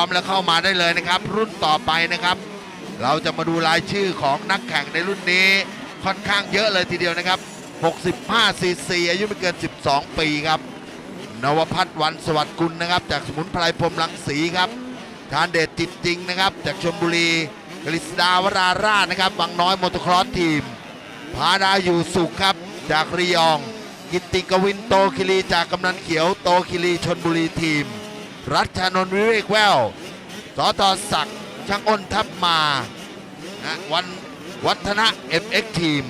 พร้อมแล้วเข้ามาได้เลยนะครับ รุ่นต่อไปนะครับ เราจะมาดูรายชื่อของนักแข่งในรุ่นนี้ค่อนข้างเยอะเลยทีเดียวนะครับ 65 ซีซีอายุไม่เกิน 12 ปีครับ นวพัฒน์วันสวัสดิ์กุลนะครับ จากสมุนไพรพรหมรังสีครับทานเดชจิตจริงนะครับ จากชลบุรีกฤษดาวราราชนะครับบางน้อยมอเตอร์ครอสทีมพาดาอยู่สุขครับ จากระยอง กิตติกวินโตคิรีจากกำนันเขียวโตคิรีชนบุรีทีม รัชนนท์วิเวกแววสอตอศักดิ์ช่างอ้นทับมานะวันวัฒนะเอฟเอ็กทีม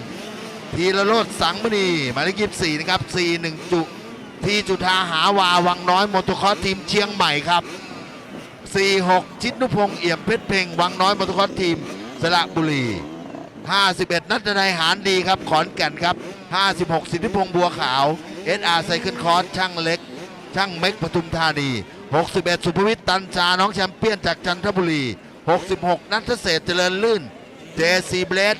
ทีละโรดสังมณีหมายเลขยี่สี่นะครับสี่หนึ่งจุทีจุธาหาวาวังน้อยมอเตอร์คอสทีมเชียงใหม่ครับ46ชิดนุพงษ์เอี่ยมเพชรเพ่งวังน้อยมอเตอร์คอสทีมสระบุรี51นัทนายหารดีครับขอนแก่นครับ56สิทธิพงษ์บัวขาว SR ไซเคิลคอร์สช่างเล็ก ช่างเม็กปทุมธานี 61 สุภวิทย์ตันจาน้องแชมเปี้ยนจากจันทบุรี 66 นัทเศษเจริญลื่น JC b l a d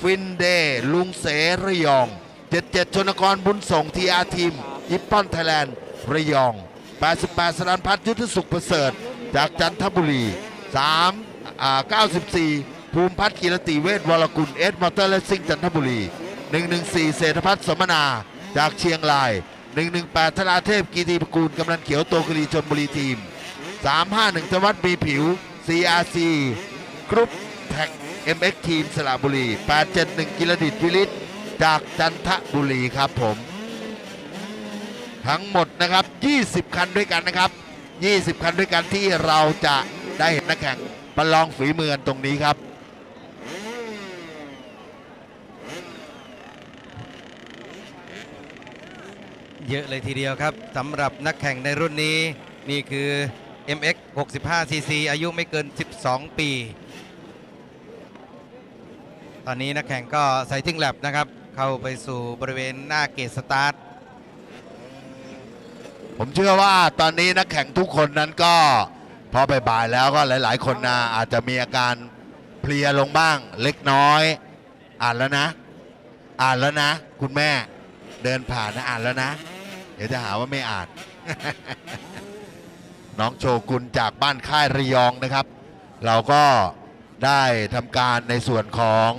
ฟินเด ลุงเสระยอง 77 ชนกรบุญส่งทีอาทีมยิปปอนไทยแลนด์ระยอง 88 สรันพัฒยุทธสุขประเสริฐ จากจันทบุรี3อ่า94 ภูมิพัฒน์กีรติเวทวรกุลเอสมอเตอร์และซิ่งจันทบุรี 114 เศรษฐพัฒน์สมนาจากเชียงราย 118ธนาเทพกีตีประกูลกำนันเขียวโตคลีชนบุรีทีม 351ธวัฒน์มีผิว CRC กรุ๊ปแท็ก MX ทีมสระบุรี 871 กิรดิตวิลิตจากจันทบุรีครับผม ทั้งหมดนะครับ 20 คันด้วยกันนะครับ 20 คันด้วยกันที่เราจะได้เห็นนักแข่งประลองฝีมือกันตรงนี้ครับ เยอะเลยทีเดียวครับสำหรับนักแข่งในรุ่นนี้นี่คือ MX 65 cc อายุไม่เกิน 12 ปี ตอนนี้นักแข่งก็ใส่ทิ้งแลบนะครับ เข้าไปสู่บริเวณหน้าเกตสตาร์ท ผมเชื่อว่าตอนนี้นักแข่งทุกคนนั้นก็พอไปบ่ายแล้วก็หลาย ๆ คนนะอาจจะมีอาการเพลียลงบ้างเล็กน้อย อ่านแล้วนะ อ่านแล้วนะ คุณแม่เดินผ่านนะอ่านแล้วนะ ดี๋ยวจะหาว่าไม่อ่าน น้องโชกุนจากบ้านค่ายระยองนะครับ เราก็ได้ทำการในส่วนของ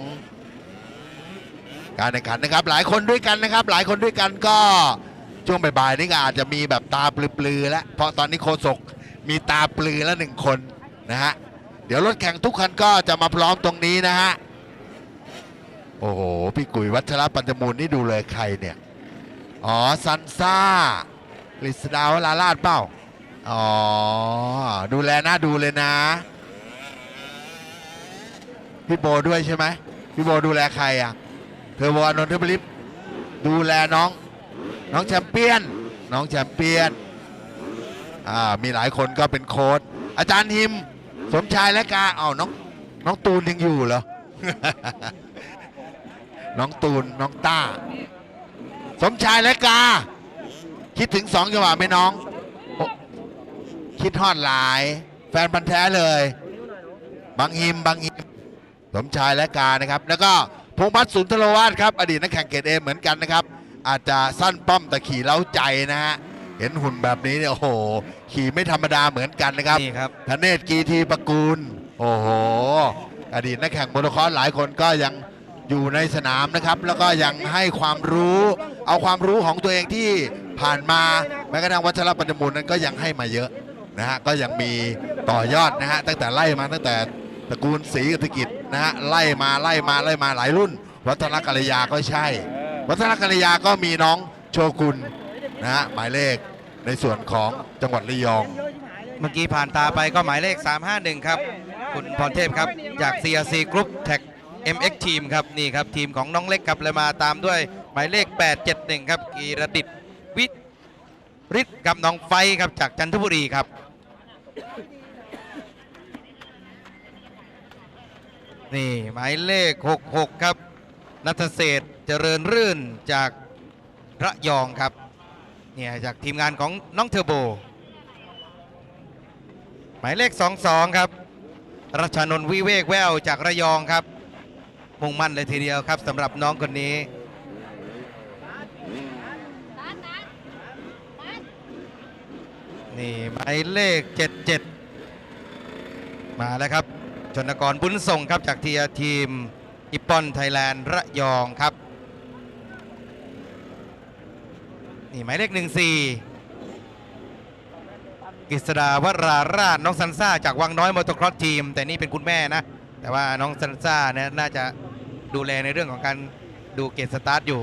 การแข่งขันนะครับ หลายคนด้วยกันนะครับ หลายคนด้วยกันก็ช่วงบ่ายๆนี่ก็อาจจะมีแบบตาปลือๆแล้วเพราะตอนนี้โคศกมีตาปลือแล้วหนึ่งคนนะฮะเดี๋ยวรถแข่งทุกคันก็จะมาพร้อมตรงนี้นะฮะโอ้โหพี่กุยวัชระปัญจมูลนี่ดูเลยใครเนี่ย อ๋อ ซันซ่ากฤษดาวลาลาดเปล่าอ๋อ ดูแลน้าดูเลยนะ พี่โบด้วยใช่ไหมพี่โบดูแลใครอะเทอโบอนนท์เทอบลิฟดูแลน้อง น้องแชมเปี้ยน น้องแชมเปี้ยน อ่า มีหลายคนก็เป็นโค้ดอาจารย์ฮิม สมชายและกาเอาน้อง น้องตูนยังอยู่เหรอ น้องตูน น้องต้า สมชายและกา คิดถึงสองจังหวะไหมน้องโอ้คิดฮอดหลาย แฟนพันธ์แท้เลย บางฮิมบางฮิมสมชายและกานะครับ แล้วก็พงษ์พัฒน์สุนทรวาสครับ อดีตนักแข่งเกรดเอเหมือนกันนะครับ อาจจะสั้นป้อมแต่ขี่เล้าใจนะฮะเห็นหุ่นแบบนี้เนี่ยโอ้โห ขี่ไม่ธรรมดาเหมือนกันนะครับนี่ครับธเนศกีทีประกูล โอ้โห อดีตนักแข่งมอเตอร์คอร์สหลายคนก็ยัง อยู่ในสนามนะครับ แล้วก็ยังให้ความรู้ เอาความรู้ของตัวเองที่ผ่านมาแม้กระทั่งวัชรปัญมูลนั้นก็ยังให้มาเยอะนะฮะก็ยังมีต่อยอดนะฮะตั้งแต่ไล่มาตั้งแต่ตระกูลศรีกติกิจนะฮะไล่มาไล่มาไล่มาหลายรุ่น วัฒนกัลยาก็ใช่ วัฒนกัลยาก็มีน้องโชกุลนะฮะหมายเลขในส่วนของจังหวัดระยอง เมื่อกี้ผ่านตาไปก็หมายเลข 351 ครับ คุณพรเทพครับ จาก CRC Group Tag MX Team ครับนี่ครับทีมของน้องเล็กครับเลยมาตามด้วยหมายเลข 871 ครับกีรดิตวิทย์ฤทธิ์กับน้องไฟครับจากจันทบุรีครับนี่หมายเลข 66 ครับนัทเศษเจริญรื่นจากระยองครับเนี่ยจากทีมงานของน้องเทอร์โบ หมายเลข 22 ครับรัชนนท์วิเวกแววจากระยองครับ มุ่งมั่นเลยทีเดียวครับสำหรับน้องคนนี้ นี่หมายเลข 77 มาแล้วครับชนกรบุญส่งครับจากทีทีมอิปปอนไทยแลนด์ระยองครับ นี่หมายเลขหนึ่งสี่กฤษดาวราราชน้องซันซ่าจากวังน้อยมอเตอร์ครอสทีม แต่นี่เป็นคุณแม่นะ แต่ว่าน้องซันซ่าเนี่ยน่าจะ ดูแลในเรื่องของการดูเกตสตาร์ทอยู่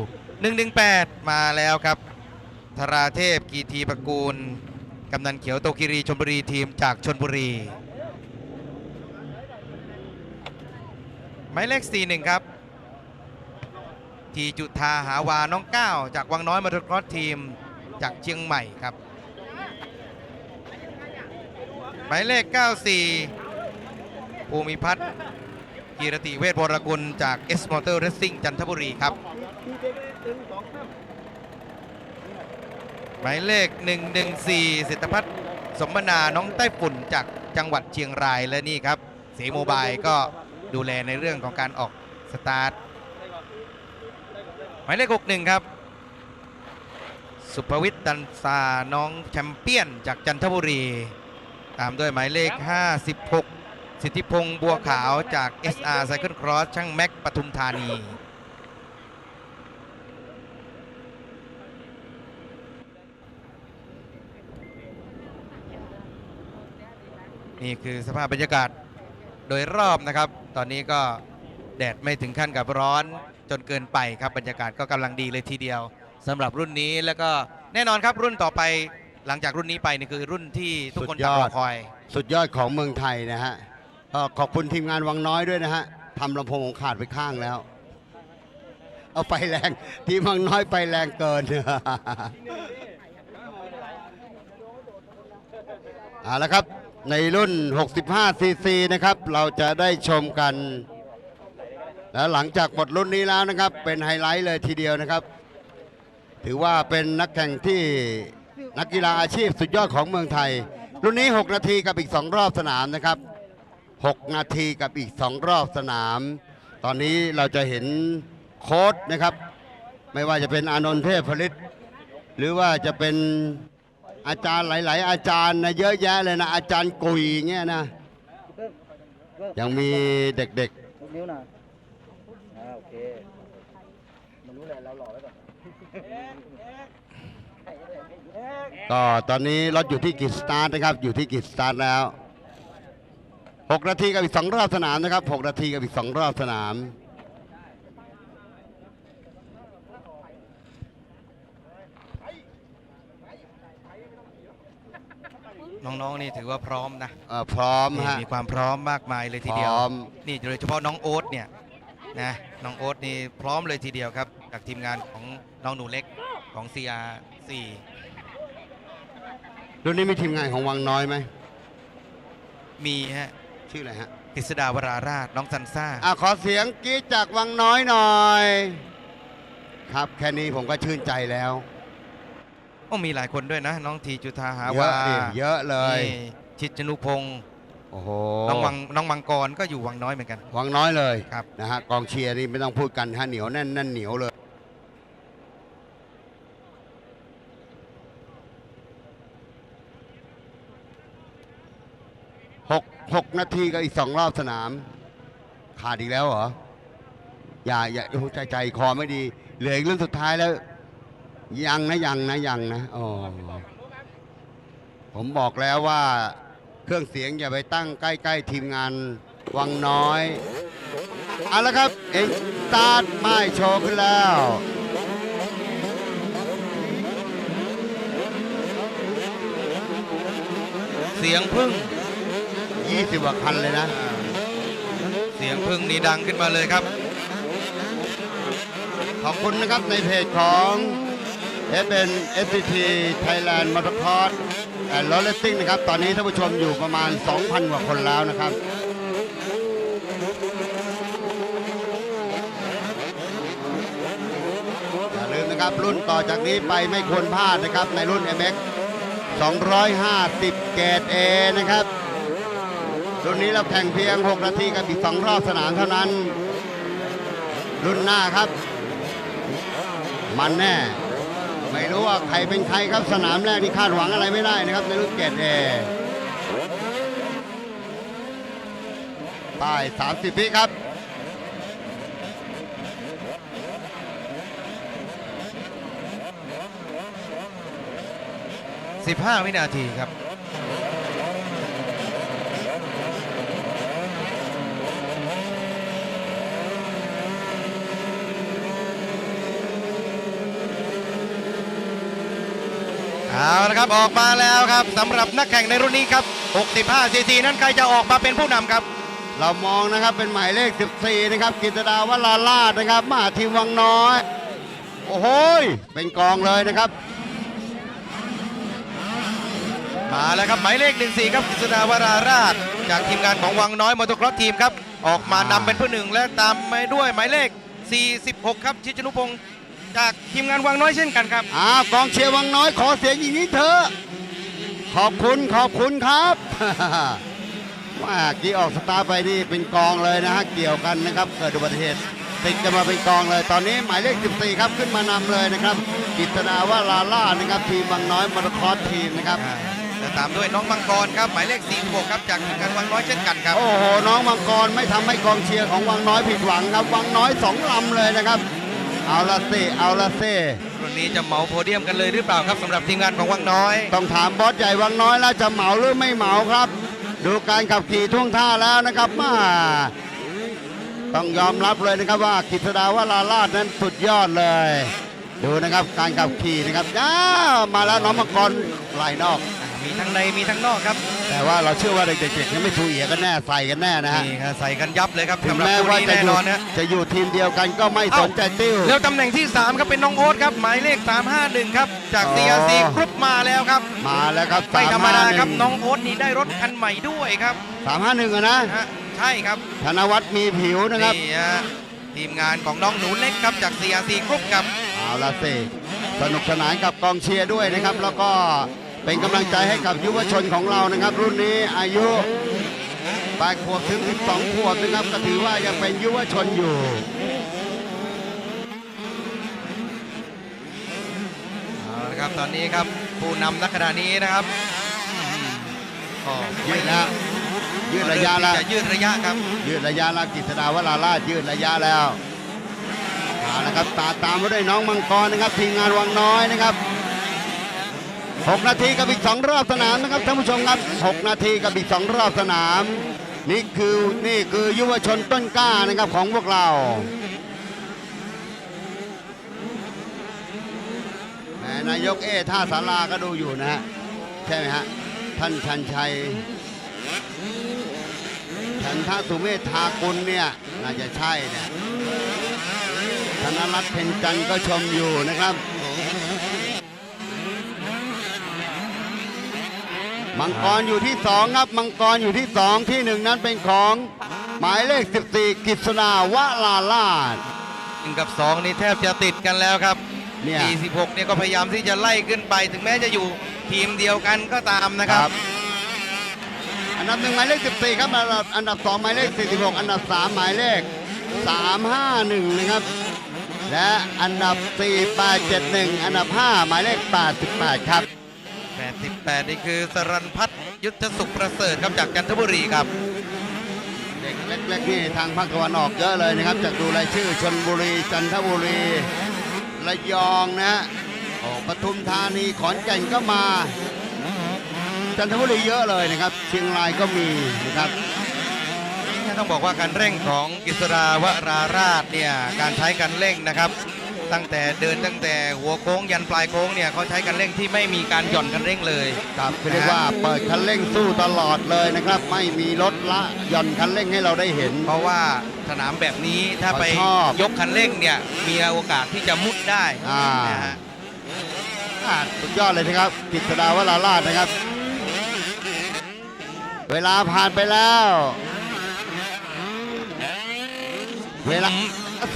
118 มาแล้วครับธราเทพกีทีประกูลกำนันเขียวโตกิรีชลบุรีทีมจากชนบุรีหมายเลข 41 ครับ ทีจุธาหาวาน้องก้าวจากวังน้อยมอเตอร์ครอสทีมจากเชียงใหม่ครับหมายเลข 94 ภูมิพัฒน์ กีรติเวชวรกุลจาก S Motor Racing จันทบุรีครับ หมายเลข 114สิทธพัฒน์สมนาน้องไต้ฝุ่นจากจังหวัดเชียงรายและนี่ครับสีโมบายก็ดูแลในเรื่องของการออกสตาร์ท หมายเลข 61 ครับ สุภวิทย์ตันซาน้องแชมเปี้ยนจากจันทบุรี ตามด้วยหมายเลข 56 สิทธิพงษ์บัวขาวจาก SR Cycle Cross ช่างแม็กปทุมธานี นี่คือสภาพบรรยากาศโดยรอบนะครับ ตอนนี้ก็แดดไม่ถึงขั้นกับร้อนจนเกินไปครับ บรรยากาศก็กำลังดีเลยทีเดียวสำหรับรุ่นนี้แล้วก็แน่นอนครับรุ่นต่อไปหลังจากรุ่นนี้ไปนี่คือรุ่นที่ทุกคนต่าองรอคอย สุดยอดของเมืองไทยนะฮะ ขอบคุณทีมงานวังน้อยด้วยนะฮะทำลำโพงของขาดไปข้างแล้ว เอาไฟแรง ทีมวังน้อยไฟแรงเกินเอาละครับ ในรุ่น 65 ซีซีนะครับ เราจะได้ชมกัน แล้วหลังจากหมดรุ่นนี้แล้วนะครับ เป็นไฮไลท์เลยทีเดียวนะครับ ถือว่าเป็นนักแข่งที่นักกีฬาอาชีพสุดยอดของเมืองไทย รุ่นนี้ 6 นาทีกับอีก 2 รอบสนามนะครับ 6 นาทีกับอีก 2 รอบสนาม ตอนนี้เราจะเห็นโค้ดนะครับ ไม่ว่าจะเป็นอานนท์เทพผลิต หรือว่าจะเป็นอาจารย์หลาย ๆ อาจารย์นะเยอะแยะเลยนะ อาจารย์กุยเงี้ยนะ ยังมีเด็กลูกนิ้วหน่อยอ่าโอเคมันรู้แหละเราหล่อไว้ก่อนๆก็ตอนนี้รถอยู่ที่กิจสตาร์ทนะครับ อยู่ที่กิจสตาร์ทแล้ว 6 นาทีกับอีก 2 รอบสนามนะครับ 6 นาทีกับอีก 2 รอบสนามน้องๆนี่ถือว่าพร้อมนะเอ่อพร้อมนี่ฮะ มีความพร้อมมากมายเลยทีเดียวพร้อม นี่โดยเฉพาะน้องโอ๊ตเนี่ยนะน้องโอ๊ตนี่พร้อมเลยทีเดียวครับ จากทีมงานของน้องหนูเล็กของ CR4 รุ่นนี้มีทีมงานของวังน้อยไหมมีฮะ ชื่ออะไรฮะกฤษดาวราราชน้องซันซ่า อะขอเสียงกรีดจากวังน้อยหน่อย ครับแค่นี้ผมก็ชื่นใจแล้วโอ้มีหลายคนด้วยนะ น้องทีจุธาหาเยวาอะดิเยอะเลย นี่ชิดชนุพงศ์โอ้โหน้องวังน้องมังกรก็อยู่วังน้อยเหมือนกัน วังน้อยเลยครับ นะฮะกองเชียร์นี่ไม่ต้องพูดกันฮะเหนียวแน่นแน่นเหนียวเลย หกนาทีกับอีกสองรอบสนาม ขาดอีกแล้วเหรอ อย่าอย่าใจใจคอไม่ดี เหลืออีกเรื่องสุดท้ายแล้ว ยังนะยังนะยังนะอ๋อผมบอกแล้วว่าเครื่องเสียงอย่าไปตั้งใกล้ ๆ ทีมงานวังน้อยเอาละครับเอ็งตาร์ไม้โชว์ขึ้นแล้วเสียงพึ่ง 20กว่าคันเลยนะ เสียงพึ่งนี่ดังขึ้นมาเลยครับ ขอบคุณนะครับในเพจของเอสเป็น SCT Thailand Motocross and Road Racing นะครับ ตอนนี้ท่านผู้ชมอยู่ประมาณ 2,000 กว่าคนแล้วนะครับอย่าลืมนะครับรุ่นต่อจากนี้ไปไม่ควรพลาดนะครับในรุ่น MX 250 เกรด A นะครับ รุ่นนี้เราแข่งเพียง 6 นาทีกับอีก 2 รอบสนามเท่านั้น รุ่นหน้าครับ มันแน่ ไม่รู้ว่าใครเป็นใครครับสนามแรกนี่คาดหวังอะไรไม่ได้นะครับ ในรุ่นเกรดเอป้าย 30วิครับ15 วินาทีครับ เอาละครับออกมาแล้วครับสำหรับนักแข่งในรุ่นนี้ครับ 65 ซีซีนั้นใครจะออกมาเป็นผู้นำครับ เรามองนะครับเป็นหมายเลข 14 นะครับกิตดาวลาลาดนะครับ มาทีมวังน้อย โอ้โหยเป็นกองเลยนะครับมาแล้วครับหมายเลข 14 ครับกฤษดาวราราช จากทีมงานของวังน้อยมอเตอร์ครอสทีมครับ ออกมานำเป็นผู้หนึ่งและตามมาด้วยหมายเลข 46 ครับชิชนุพงศ์ จากทีมงานวังน้อยเช่นกันครับอ้าวกองเชียร์วังน้อยขอเสียงอย่างนี้เถอะขอบคุณขอบคุณครับว่ากี้ออกสตาร์ทไปนี่เป็นกองเลยนะฮะเกี่ยวกันนะครับเกิดอุบัติเหตุติดกันมาเป็นกองเลย ตอนนี้หมายเลข 14 ครับขึ้นมานำเลยนะครับกิตนาว่าลาล่านะครับทีมวังน้อยมอเตอร์คอร์สทีมนะครับและตามด้วยน้องมังกรครับหมายเลข46ครับจากทีมงานวังน้อยเช่นกันครับโอ้โหน้องมังกรไม่ทำให้กองเชียร์ของวังน้อยผิดหวังครับวังน้อยสองลำเลยนะครับ เอาละสิเอาละสิรุ่นนี้จะเหมาโพเดียมกันเลยหรือเปล่าครับสำหรับทีมงานของวังน้อย ต้องถามบอสใหญ่วังน้อยแล้วจะเหมาหรือไม่เหมาครับ ดูการขับขี่ท่วงท่าแล้วนะครับมาต้องยอมรับเลยนะครับว่ากิษดาวลาลาดนั้นสุดยอดเลย ดูนะครับการขับขี่นะครับอ้าวมาแล้วน้องมังกรไหลนอก มีทั้งในมีทั้งนอกครับแต่ว่าเราเชื่อว่าเด็กๆนี่ไม่ถูเอียกันแน่ใส่กันแน่นะฮะนี่ครับใส่กันยับเลยครับถึงสำหรับแม้คู่ว่านี้จะแน่อนยู่อนนะ จะอยู่ทีมเดียวกันก็ไม่สนใจติ้ว แล้วตำแหน่งที่ 3 ครับเป็นน้องโอ๊ตครับ หมายเลข 351 ครับ จาก อ๋อ CRC กรุ๊ปมาแล้วครับ มาแล้วครับไม่ธรรมดาครับ351น้องโอ๊ตนี่ได้รถคันใหม่ด้วยครับสามห้าหนึ่งอะนะนะฮะใช่ครับ ธนวัฒน์มีผิวนะครับนี่ฮะทีมงานของน้องหนูเล็กครับจาก CRC กรุ๊ปครับ เอาละสิสนุกสนานกับกองเชียร์ด้วยนะครับ แล้วก็ เป็นกำลังใจให้กับยุวชนของเรานะครับ รุ่นนี้อายุ8ขวบถึง 12 ขวบนะครับก็ถือว่ายังเป็นยุวชนอยู่เอาละครับตอนนี้ครับผู้นำนักขณะนี้นะครับก็ยืดแล้วยืดระยะแล้วจะยืดระยะครับ ยืดระยะแล้วกิษดาวราลาชยืดระยะแล้วเอาละครับตาตามมาด้วยน้องมังกรนะครับทีมงานวังน้อยนะครับ 6 นาทีกับอีก 2 รอบสนามนะครับท่านผู้ชมครับ 6 นาทีกับอีก 2 รอบสนาม นี่คือนี่คือยุวชนต้นกล้านะครับของพวกเราแหมนายกเอท่าสาราก็ดูอยู่นะฮะใช่ไหมฮะท่านชันชัยฉันท่าสุเมธทากุลเนี่ยน่าจะใช่เนี่ยธนรัตน์เพ็ญจันทร์ก็ชมอยู่นะครับ มังกรอยู่ที่สองครับมังกรอยู่ที่สองที่หนึ่งนั้นเป็นของหมายเลข 14 กิษณาวะลาลาดหนึ่งกับ2นี่แทบจะติดกันแล้วครับเนี่ย46เนี่ยก็พยายามที่จะไล่ขึ้นไป ถึงแม้จะอยู่ทีมเดียวกันก็ตามนะครับ อันดับหนึ่งหมายเลข 14 ครับอันดับอันดับสองหมายเลข 46 อันดับสามหมายเลข 351 นะครับ และอันดับ 4871 อันดับ 5 หมายเลข 88 ครับ 88นี่คือสรันพัฒน์ยุทธสุขประเสริฐครับจากจันทบุรีครับ เด็กเล็กๆนี่ทางภาคตะวันออกเยอะเลยนะครับจากดูรายชื่อชนบุรีจันทบุรีระยองนะฮะโอ้ปทุมธานีขอนแก่นก็มา จันทบุรีเยอะเลยนะครับ เชียงรายก็มีนะครับต้องบอกว่าการเร่งของกิษราวราราชเนี่ยการใช้การเร่งนะครับ ตั้งแต่เดินตั้งแต่หัวโค้งยันปลายโค้งเนี่ยเขาใช้การเร่งที่ไม่มีการหย่อนกันเร่งเลยครับเรียกว่าเปิดคันเร่งสู้ตลอดเลยนะครับ ไม่มีรถละหย่อนคันเร่งให้เราได้เห็น เพราะว่าสนามแบบนี้ถ้าไปเขาชอบยกคันเร่งเนี่ยมีโอกาสที่จะมุดได้อ่านะฮะอ่าสุดยอดเลยนะครับกิษดาวราลาดนะครับ เวลาผ่านไปแล้ว เวลา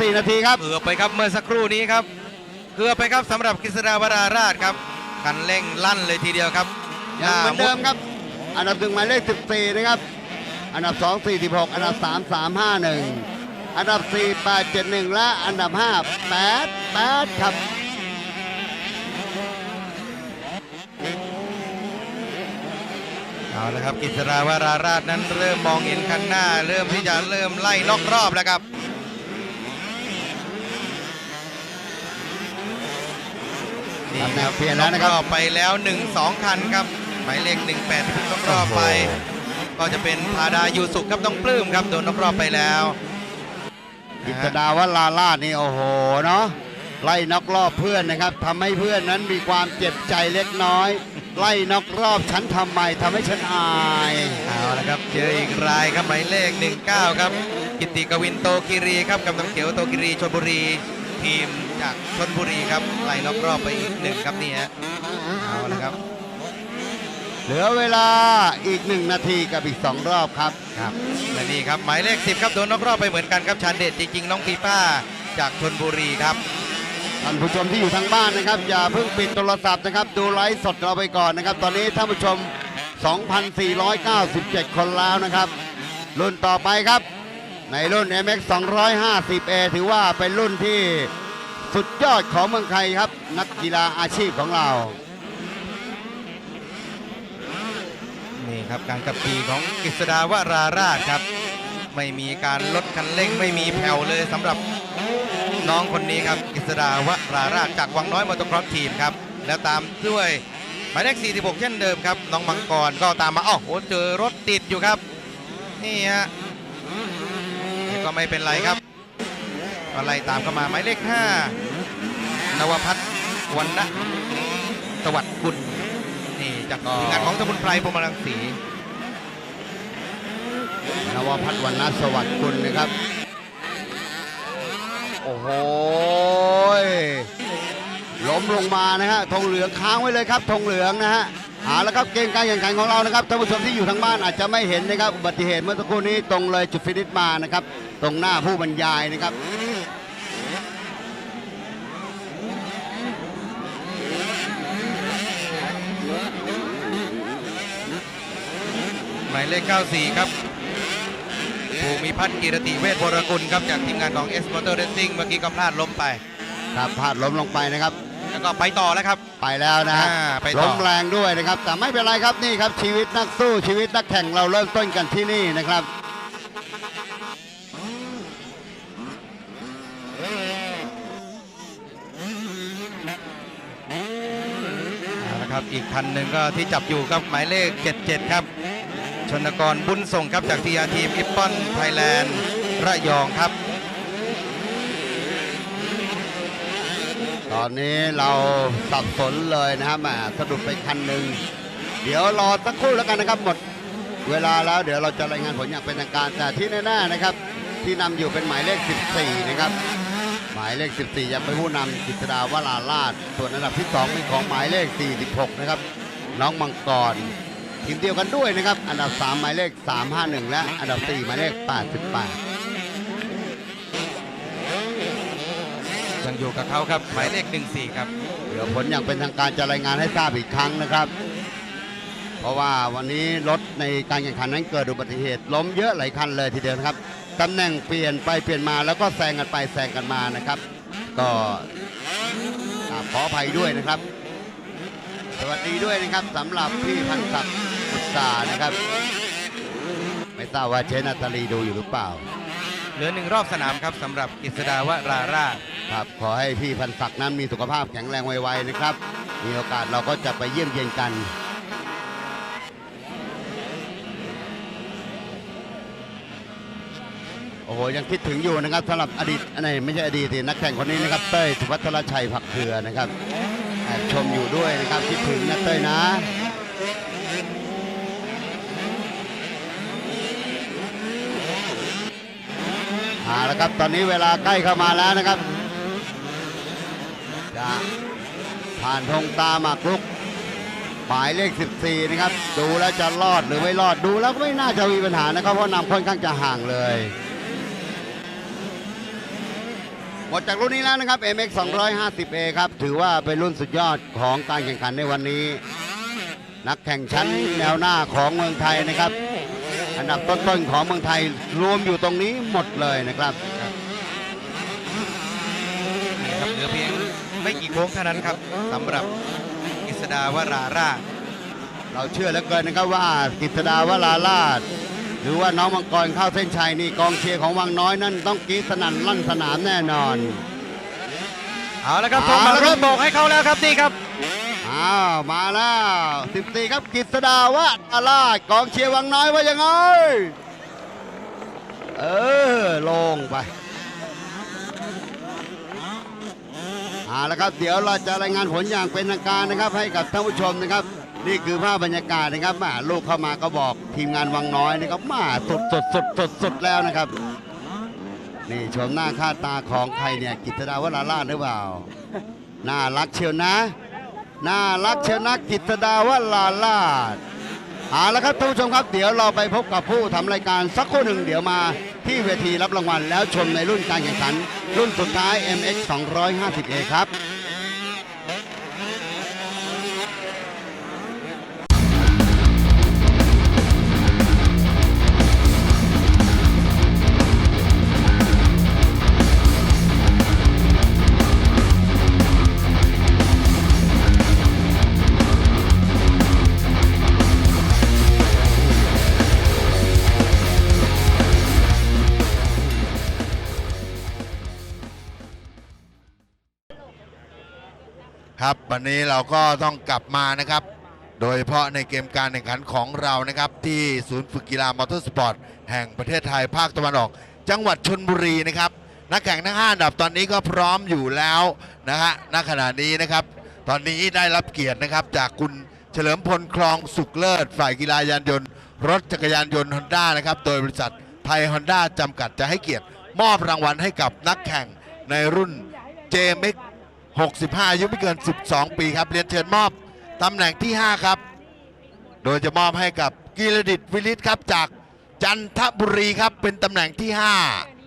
สี่นาทีครับเกือบไปครับเมื่อสักครู่นี้ครับเกือบไปครับสำหรับกิษดาวราราชครับคันเร่งลั่นเลยทีเดียวครับยังเหมือนเดิมครับ อันดับหนึ่งหมายเลข 14 นะครับ อันดับ 2 46 อันดับ 3 351 อันดับ 4 8 71 และอันดับ 5 8 8 ครับเอเอาละครับกิษราวราราชนั้นเริ่มมองเห็นข้างหน้า เริ่มที่จะเริ่มไล่นอกรอบแล้วครับ นี่ครับเปลี่ยนแล้วนะครับอกไปแล้ว 1 2 คันครับหมายเลข 18ที่เพิ่งนอกรอบไป ก็จะเป็นพาดายูสุครับต้องปลื้มครับโดนนอกรอบไปแล้วกิตดาวลาลาดนี่โอ้โหเนาะไล่น็อกรอบเพื่อนนะครับทำให้เพื่อนนั้นมีความเจ็บใจเล็กน้อย ไล่น็อกรอบฉันทำไมทำให้ฉันอายเอาละครับเจออีกรายครับหมายเลข 19 ครับ กิตติกวินโตคิรีครับกำนังเขียวโตคิรีชลบุรีทีม จากชลบุรีครับไล่นอกรอบไปอีกหนึ่งครับนี่ฮะเอาละครับ เหลือเวลาอีกหนึ่งนาทีกับอีกสองรอบครับครับและนี่ครับหมายเลข10ครับโดนนอกรอบไปเหมือนกันครับชานเดชจริงๆ น้องปีป้าจากชนบุรีครับท่านผู้ชมที่อยู่ทางบ้านนะครับ อย่าเพิ่งปิดโทรศัพท์นะครับ ดูไลฟ์สดเราไปก่อนนะครับ ตอนนี้ท่านผู้ชม 2,497 คนแล้วนะครับ รุ่นต่อไปครับ ในรุ่น MX 250A ถือว่าเป็นรุ่นที่ สุดยอดของเมืองไทยครับ นักกีฬาอาชีพของเรา นี่ครับการขับขี่ของกฤษดาวราราชครับ ไม่มีการลดคันเร่งไม่มีแผ่วเลยสำหรับน้องคนนี้ครับกฤษดาวราราชจากวังน้อยมอเตอร์ครอสทีมครับ แล้วตามด้วยหมายเลข46 เช่นเดิมครับ น้องมังกรก็ตามมาอ้าวโหเจอรถติดอยู่ครับ นี่ฮะก็ไม่เป็นไรครับ ก็ไล่ตามเข้ามาหมายเลข5นวพัฒน์วันนะสวัสดิ์กุลนี่จากงานของสมุนไพรพรมรังสีนวพัฒน์วรรณสวัสดิ์กุลนะครับ โอ้โหล้มลงมานะฮะธงเหลืองค้างไว้เลยครับธงเหลืองนะฮะเอาละครับเกมการแข่งขันของเรานะครับท่านผู้ชมที่อยู่ทางบ้านอาจจะไม่เห็นนะครับอุบัติเหตุเมื่อสักครู่นี้ตรงเลยจุดฟินิชมานะครับ ตรงหน้าผู้บรรยายนะครับ หมายเลข 94 ครับภูมิพัฒน์กิรติเวชบรกุลครับจากทีมงานของ S Motor Racing เมื่อกี้ก็พลาดล้มไป ครับพลาดล้มลงไปนะครับ แล้วก็ไปต่อแล้วครับ ไปแล้วนะฮะอ่าไปต่อ ล้มแรงด้วยนะครับ แต่ไม่เป็นไรครับนี่ครับชีวิตนักสู้ชีวิตนักแข่งเราเริ่มต้นกันที่นี่นะครับ เอาละครับอีกคันหนึ่งก็ที่จับอยู่ครับหมายเลข 77 ครับ ชนกรบุญส่งครับจากทีอาทีมอิปปอนไทยแลนด์ระยองครับ ตอนนี้เราสับสนเลยนะครับแหมสะดุดไปคันหนึ่งเดี๋ยวรอสักครู่แล้วกันนะครับหมด เวลาแล้วเดี๋ยวเราจะรายงานผลอย่างเป็นทางการแต่ที่แน่ๆนะครับ ที่นำอยู่เป็นหมายเลข 14 นะครับ หมายเลข 14 ยังเป็นผู้นำกิตดาวราลาดส่วนอันดับที่ 2 เป็นของหมายเลข 46 นะครับ น้องมังกร ทีมเดียวกันด้วยนะครับ อันดับ 3 หมายเลข 351 และอันดับ 4 หมายเลข 88 ยังอยู่กับเขาครับ หมายเลข 14 ครับ เดี๋ยวผลอย่างเป็นทางการจะรายงานให้ทราบอีกครั้งนะครับ เพราะว่าวันนี้รถในการแข่งขันนั้นเกิดอุบัติเหตุล้มเยอะหลายคันเลยทีเดียวนะครับตำแหน่งเปลี่ยนไปเปลี่ยนมาแล้วก็แซงกันไปแซงกันมานะครับ ก็อ่าขออภัยด้วยนะครับ สวัสดีด้วยนะครับสำหรับพี่พันศักดิ์ อุตสาห์นะครับ ไม่ทราบว่าเชนาตาลีดูอยู่หรือเปล่า เหลือหนึ่งรอบสนามครับสำหรับกฤษดาวราราชครับขอให้พี่พันศักดิ์นั้นมีสุขภาพแข็งแรงไวๆนะครับ มีโอกาสเราก็จะไปเยี่ยมเยียนกันโอ้โหยังคิดถึงอยู่นะครับสำหรับอดีตอันไหนไม่ใช่อดีตสินักแข่งคนนี้นะครับเต้ยสุพัฒรชัยผักเผือนะครับแอบชมอยู่ด้วยนะครับคิดถึงนะเต้ยนะ เอาละครับตอนนี้เวลาใกล้เข้ามาแล้วนะครับจะผ่านธงตาหมากรุกหมายเลข 14 นะครับ ดูแล้วจะรอดหรือไม่รอดดูแล้วก็ไม่น่าจะมีปัญหานะครับเพราะนำค่อนข้างจะห่างเลยหมดจากรุ่นนี้แล้วนะครับ MX 250A ครับ ถือว่าเป็นรุ่นสุดยอดของการแข่งขันในวันนี้ นักแข่งชั้นแนวหน้าของเมืองไทยนะครับ อันดับต้นๆของเมืองไทยรวมอยู่ตรงนี้หมดเลยนะครับนี่ครับเหลือเพียงไม่กี่โค้งเท่านั้นครับสำหรับกฤษดาวราราชเราเชื่อเหลือเกินนะครับว่ากฤษดาวลาลาดหรือว่าน้องมังกรเข้าเส้นชัยนี่กองเชียร์ของวังน้อยนั่นต้องกรีดสนั่นลั่นสนามแน่นอน เอาละครับธเอางละมาครับรุ่นโบกให้เขาแล้วครับนี่ครับ อ้าวมาแล้ว14ครับกฤษดาวลาลาดกองเชียร์วังน้อยว่ายังไงเออลงไปเอาละครับเดี๋ยวเราจะรายงานผลอย่างเป็นทางการนะครับ ให้กับท่านผู้ชมนะครับ นี่คือภาพบรรยากาศนะครับมาลูกเข้ามาก็บอกทีมงานวังน้อยนะครับมาสดสดสดสดสดแล้วนะครับ นี่ชมหน้าค่าตาของใครเนี่ยกิตดาวราลาชหรือเปล่าน่ารักเชียวนะ น่ารักเชนะกิตดาวลาลาดเอาละครับท่านผู้ชมครับเดี๋ยวเราไปพบกับผู้ทำรายการสักครู่หนึ่งเดี๋ยวมาที่เวทีรับรางวัลแล้วชมในรุ่นการแข่งขัน รุ่นสุดท้าย MX 250A ครับ ครับวันนี้เราก็ต้องกลับมานะครับ โดยเฉพาะในเกมการแข่งขันของเรานะครับ ที่ศูนย์ฝึกกีฬามอเตอร์สปอร์ตแห่งประเทศไทยภาคตะวันออก จังหวัดชนบุรีนะครับ นักแข่งทั้ง5อันดับตอนนี้ก็พร้อมอยู่แล้วนะฮะณขณะนี้นะครับ ตอนนี้ได้รับเกียรตินะครับ จากคุณเฉลิมพลคลองสุขเลิศ ฝ่ายกีฬายานยนต์ รถจักรยานยนต์ฮอนด้านะครับโดยบริษัทไทยฮอนด้าจำกัดจะให้เกียรติ มอบรางวัลให้กับนักแข่งในรุ่น JMX 65อายุไม่เกิน 12 ปีครับเรียนเชิญมอบตำแหน่งที่ 5 ครับ โดยจะมอบให้กับกีรดิตวิลิตครับจากจันทบุรีครับเป็นตำแหน่งที่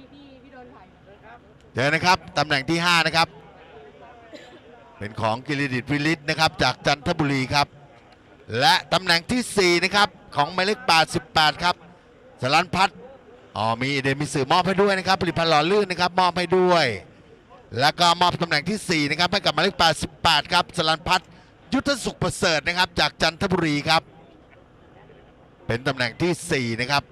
5เจอนะครับตำแหน่งที่ 5 นะครับ เป็นของกิรดิตวิลิตนะครับจากจันทบุรีครับ และตำแหน่งที่ 4 นะครับ ของหมายเลข88 ครับสลันพัฒน์อ๋อมีเดมิสือมอบให้ด้วยนะครับผลิตภัณฑ์หล่อลื่นนะครับมอบให้ด้วย แล้วก็มอบตำแหน่งที่ 4 นะครับให้กับหมายเลข88 ครับสลันพัฒน์ยุทธสุขประเสริฐนะครับ จากจันทบุรีครับ เป็นตำแหน่งที่ 4 นะครับ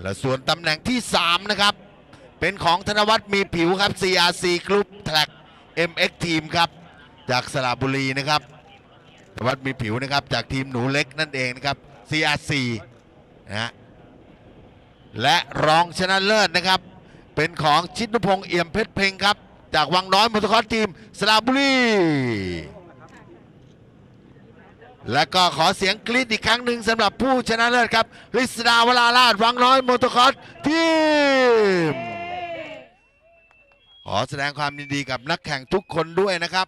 และส่วนตำแหน่งที่ 3 นะครับ เป็นของธนวัฒน์มีผิวครับ CRC Group Track MX Team ครับ จากสระบุรีนะครับธนวัฒน์มีผิวนะครับ จากทีมหนูเล็กนั่นเองนะครับ CRC นะฮะ และรองชนะเลิศนะครับ เป็นของชิดนุพงษ์เอี่ยมเพชรเพ็งครับ จากวังน้อยมอเตอร์คอร์สทีมสระบุรี และก็ขอเสียงกรี๊ดอีกครั้งหนึ่งสำหรับผู้ชนะเลิศครับลิสดาวลาลาดวังน้อยมอเตอร์คอร์สทีมขอแสดงความยินดีกับนักแข่งทุกคนด้วยนะครับ